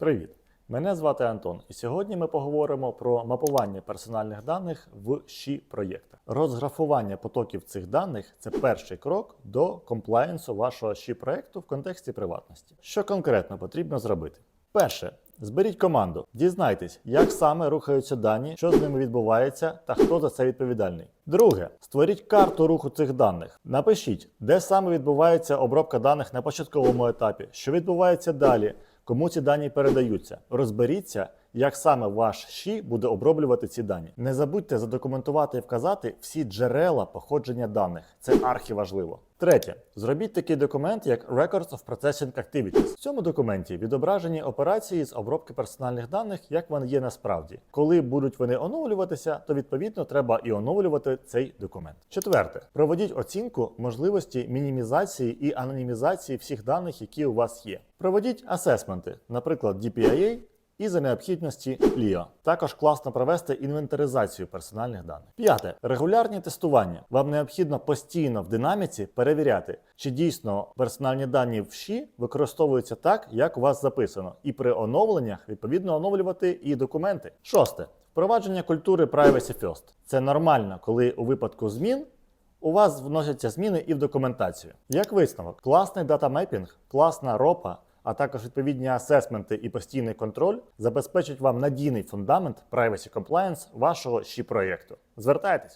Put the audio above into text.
Привіт! Мене звати Антон, і сьогодні ми поговоримо про мапування персональних даних в щі проєктах. Розграфування потоків цих даних це перший крок до комплаєнсу вашого щі проєкту в контексті приватності. Що конкретно потрібно зробити? Перше. Зберіть команду, дізнайтесь, як саме рухаються дані, що з ними відбувається та хто за це відповідальний. Друге, створіть карту руху цих даних. Напишіть, де саме відбувається обробка даних на початковому етапі, що відбувається далі, кому ці дані передаються. Розберіться, як саме ваш ЩІ буде оброблювати ці дані. Не забудьте задокументувати і вказати всі джерела походження даних. Це архіважливо. Третє, зробіть такий документ, як Records of Processing Activities. В цьому документі відображені операції з обробки персональних даних, як вони є насправді. Коли будуть вони оновлюватися, то відповідно треба і оновлювати цей документ. Четверте, проведіть оцінку можливості мінімізації і анонімізації всіх даних, які у вас є. Проведіть асесменти, наприклад, DPIA і за необхідності LIO. Також класно провести інвентаризацію персональних даних. П'яте регулярні тестування. Вам необхідно постійно в динаміці перевіряти, чи дійсно персональні дані в ШІ використовуються так, як у вас записано, і при оновленнях відповідно оновлювати і документи. Шосте впровадження культури Privacy First. Це нормально, коли у випадку змін. У вас вносяться зміни і в документацію. Як висновок, класний датамепінг, класна ропа, а також відповідні асесменти і постійний контроль забезпечать вам надійний фундамент Privacy Compliance вашого щі проєкту. Звертайтесь!